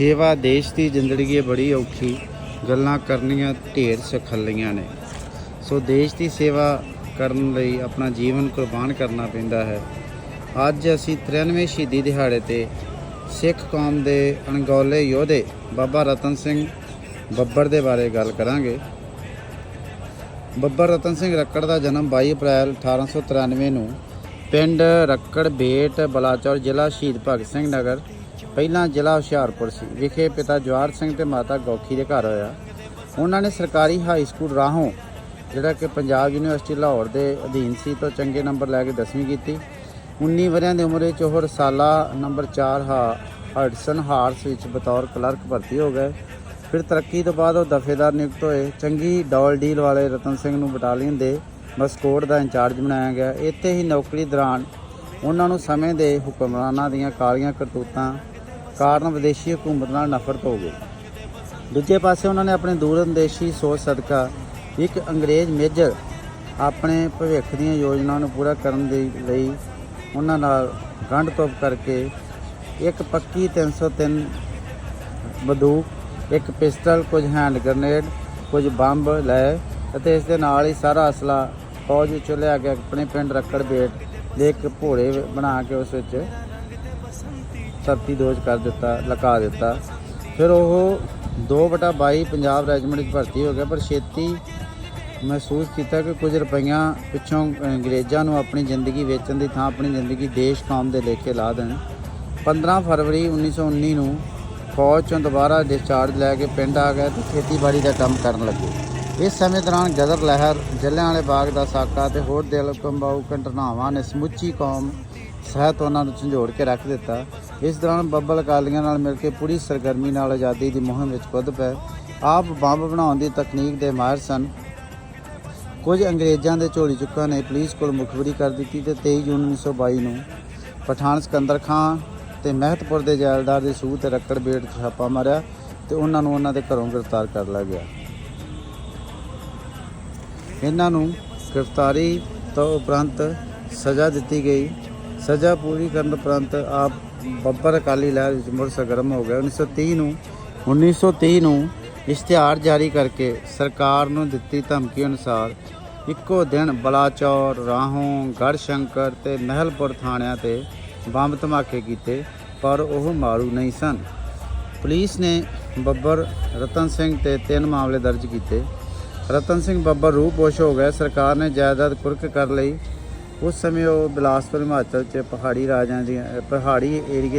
ਸੇਵਾ ਦੇਸ਼ ਦੀ ਜ਼ਿੰਦਗੀ ਬੜੀ ਔਖੀ ਗੱਲਾਂ ਕਰਨੀਆਂ ਢੇਰ ਸਖੱਲੀਆਂ ਨੇ। ਸੋ ਦੇਸ਼ ਦੀ ਸੇਵਾ ਕਰਨ ਲਈ ਆਪਣਾ ਜੀਵਨ ਕੁਰਬਾਨ ਕਰਨਾ ਪੈਂਦਾ ਹੈ। ਅੱਜ ਅਸੀਂ 93 ਸ਼ਹੀਦੀ ਦਿਹਾੜੇ ਤੇ ਸਿੱਖ ਕੌਮ ਦੇ ਅਣਗੌਲੇ ਯੋਧੇ ਬਾਬਾ ਰਤਨ ਸਿੰਘ ਬੱਬਰ ਦੇ ਬਾਰੇ ਗੱਲ ਕਰਾਂਗੇ। ਬੱਬਰ ਰਤਨ ਸਿੰਘ ਰੱਕੜ ਦਾ ਜਨਮ 22 ਅਪ੍ਰੈਲ 1893 ਨੂੰ ਪਿੰਡ ਰੱਕੜ ਬੇਟ ਬਲਾਚੌਰ ਜ਼ਿਲ੍ਹਾ ਸ਼ਹੀਦ ਭਗਤ ਸਿੰਘ ਨਗਰ ਪਹਿਲਾਂ ਜ਼ਿਲ੍ਹਾ ਹੁਸ਼ਿਆਰਪੁਰ ਸੀ। ਵਿਖੇ ਪਿਤਾ ਜਵਾਹਰ ਸਿੰਘ ਤੇ ਮਾਤਾ ਗੌਖੀ ਦੇ ਘਰ ਹੋਇਆ। ਉਹਨਾਂ ਨੇ ਸਰਕਾਰੀ ਹਾਈ ਸਕੂਲ ਰਾਹੋਂ, ਜਿਹੜਾ ਕਿ ਪੰਜਾਬ ਯੂਨੀਵਰਸਿਟੀ ਲਾਹੌਰ ਦੇ ਅਧੀਨ ਸੀ, ਤੋਂ ਚੰਗੇ ਨੰਬਰ ਲੈ ਕੇ 10ਵੀਂ ਕੀਤੀ। 19 ਵਰਿਆਂ ਦੀ ਉਮਰ ਵਿੱਚ ਉਹ ਰਸਾਲਾ ਨੰਬਰ 4 ਹਾ ਹਡਸਨ ਹਾਰਸ ਵਿੱਚ ਬਤੌਰ ਕਲਰਕ ਭਰਤੀ ਹੋ ਗਏ। ਫਿਰ ਤਰੱਕੀ ਤੋਂ ਬਾਅਦ ਉਹ ਦਫੇਦਾਰ ਨਿਯੁਕਤ ਹੋਏ। ਚੰਗੀ ਡੌਲ ਡੀਲ ਵਾਲੇ ਰਤਨ ਸਿੰਘ ਨੂੰ ਬਟਾਲੀਅਨ ਦੇ ਮਸਕੋਟ ਦਾ ਇੰਚਾਰਜ ਬਣਾਇਆ ਗਿਆ। ਇੱਥੇ ਹੀ ਨੌਕਰੀ ਦੌਰਾਨ ਉਹਨਾਂ ਨੂੰ ਸਮੇਂ ਦੇ ਹੁਕਮਰਾਨਾਂ ਦੀਆਂ ਕਾਲੀਆਂ ਕਰਤੂਤਾਂ ਕਾਰਨ ਵਿਦੇਸ਼ੀ ਹਕੂਮਤ ਨਾਲ ਨਫ਼ਰਤ ਹੋ ਗਈ। ਦੂਜੇ ਪਾਸੇ ਉਹਨਾਂ ਨੇ ਆਪਣੇ ਦੂਰਅੰਦੇਸ਼ੀ ਸੋਚ ਸਦਕਾ ਇੱਕ ਅੰਗਰੇਜ਼ ਮੇਜਰ ਆਪਣੇ ਭਵਿੱਖ ਦੀਆਂ ਯੋਜਨਾਵਾਂ ਨੂੰ ਪੂਰਾ ਕਰਨ ਦੇ ਲਈ ਉਹਨਾਂ ਨਾਲ ਗੰਢ ਤੋਪ ਕਰਕੇ ਇੱਕ ਪੱਕੀ 303 ਬੰਦੂਕ, ਇੱਕ ਪਿਸਟਲ, ਕੁਝ ਹੈਂਡ ਗ੍ਰਨੇਡ, ਕੁਝ ਬੰਬ ਲਏ ਅਤੇ ਇਸ ਦੇ ਨਾਲ ਹੀ ਸਾਰਾ ਅਸਲਾ ਫੌਜ ਵਿੱਚੋਂ ਲਿਆ ਕੇ ਆਪਣੇ ਪਿੰਡ ਰੱਖੜ ਬੇਟ ਦੇ ਇੱਕ ਭੋੜੇ ਬਣਾ ਕੇ ਉਸ ਵਿੱਚ ਸਰਤੀ ਦੋਜ ਕਰ ਦਿੱਤਾ ਲਗਾ ਦਿੱਤਾ। ਫਿਰ ਉਹ 2/22 ਪੰਜਾਬ ਰੈਜੀਮੈਂਟ ਵਿੱਚ ਭਰਤੀ ਹੋ ਗਿਆ, ਪਰ ਛੇਤੀ ਮਹਿਸੂਸ ਕੀਤਾ ਕਿ ਕੁਝ ਰੁਪਈਆਂ ਪਿੱਛੋਂ ਅੰਗਰੇਜ਼ਾਂ ਨੂੰ ਆਪਣੀ ਜ਼ਿੰਦਗੀ ਵੇਚਣ ਦੀ ਥਾਂ, ਆਪਣੀ ਜ਼ਿੰਦਗੀ ਦੇਸ਼ ਕੌਮ ਦੇ ਲੇਖੇ ਲਾ ਦੇਣ। 15 ਫਰਵਰੀ 1919 ਨੂੰ ਫੌਜ ਚੋਂ ਦੁਬਾਰਾ ਡਿਸਚਾਰਜ ਲੈ ਕੇ ਪਿੰਡ ਆ ਗਏ ਤੇ ਖੇਤੀਬਾੜੀ ਦਾ ਕੰਮ ਕਰਨ ਲੱਗੇ। ਇਸ ਸਮੇਂ ਦੌਰਾਨ ਗਦਰ ਲਹਿਰ ਜਲਿਆਂਵਾਲੇ ਬਾਗ ਦਾ ਸਾਕਾ ਤੇ ਹੋਰ ਦਿਲ ਕੰਬਾਊ ਘਟਨਾਵਾਂ ਨੇ ਸਮੁੱਚੀ ਕੌਮ ਸਹਿਤ ਉਹਨਾਂ ਨੂੰ ਝੰਜੋੜ ਕੇ ਰੱਖ ਦਿੱਤਾ। ਇਸ ਦੌਰਾਨ ਬੱਬਲ ਅਕਾਲੀਆਂ ਨਾਲ ਮਿਲ ਕੇ ਪੂਰੀ ਸਰਗਰਮੀ ਨਾਲ ਆਜ਼ਾਦੀ ਦੀ ਮੁਹਿੰਮ ਵਿੱਚ ਕੁੱਦ ਪਏ। ਆਪ ਬੰਬ ਬਣਾਉਣ ਦੀ ਤਕਨੀਕ ਦੇ ਮਾਹਿਰ ਸਨ। ਕੁਝ ਅੰਗਰੇਜ਼ਾਂ ਦੇ ਝੋਲੀ ਚੁੱਕਾਂ ਨੇ ਪੁਲਿਸ ਕੋਲ ਮੁਖਬਰੀ ਕਰ ਦਿੱਤੀ ਤੇ 23 ਜੂਨ 1922 ਨੂੰ ਪਠਾਨ ਸਿਕੰਦਰ ਖਾਂ ਤੇ ਮਹਿਤਪੁਰ ਦੇ ਜੈਲਦਾਰ ਦੇ ਸੂਹ ਤੇ ਰੱਕੜ ਬੇੜ 'ਚ ਛਾਪਾ ਮਾਰਿਆ ਤੇ ਉਹਨਾਂ ਨੂੰ ਉਹਨਾਂ ਦੇ ਘਰੋਂ ਗ੍ਰਿਫਤਾਰ ਕਰ ਲਿਆ ਗਿਆ। ਇਹਨਾਂ ਨੂੰ ਗ੍ਰਿਫਤਾਰੀ ਤੋਂ ਉਪਰੰਤ ਸਜ਼ਾ ਦਿੱਤੀ ਗਈ। ਸਜ਼ਾ ਪੂਰੀ ਕਰਨ ਉਪਰੰਤ ਆਪ ਬੱਬਰ ਅਕਾਲੀ ਲਹਿਰ ਵਿੱਚ ਮੁੜ ਸਰਗਰਮ ਹੋ ਗਏ। 1930 ਨੂੰ 1930 ਨੂੰ ਇਸ਼ਤਿਹਾਰ ਜਾਰੀ ਕਰਕੇ ਸਰਕਾਰ ਨੂੰ ਦਿੱਤੀ ਧਮਕੀ ਅਨੁਸਾਰ ਇੱਕੋ ਦਿਨ ਬਲਾਚੌਰ, ਰਾਹੋਂ, ਗੜਸ਼ੰਕਰ ਤੇ ਮਹਿਲਪੁਰ ਥਾਣਿਆਂ ਤੇ ਬੰਬ ਧਮਾਕੇ ਕੀਤੇ, ਪਰ ਉਹ ਮਾਰੂ ਨਹੀਂ ਸਨ। ਪੁਲਿਸ ਨੇ ਬੱਬਰ ਰਤਨ ਸਿੰਘ ਤੇ ਤਿੰਨ ਮਾਮਲੇ ਦਰਜ ਕੀਤੇ। ਰਤਨ ਸਿੰਘ ਬੱਬਰ ਰੂਪੋਸ਼ ਹੋ ਗਏ। ਸਰਕਾਰ ਨੇ ਜਾਇਦਾਦ ਕੁਰਕ ਕਰ ਲਈ। ਉਸ ਸਮੇਂ ਉਹ ਬਿਲਾਸਪੁਰ, ਹਿਮਾਚਲ ਚ ਪਹਾੜੀ ਰਾਜਾਂ ਦੀਆਂ, ਪਹਾੜੀ ਏਰੀਏ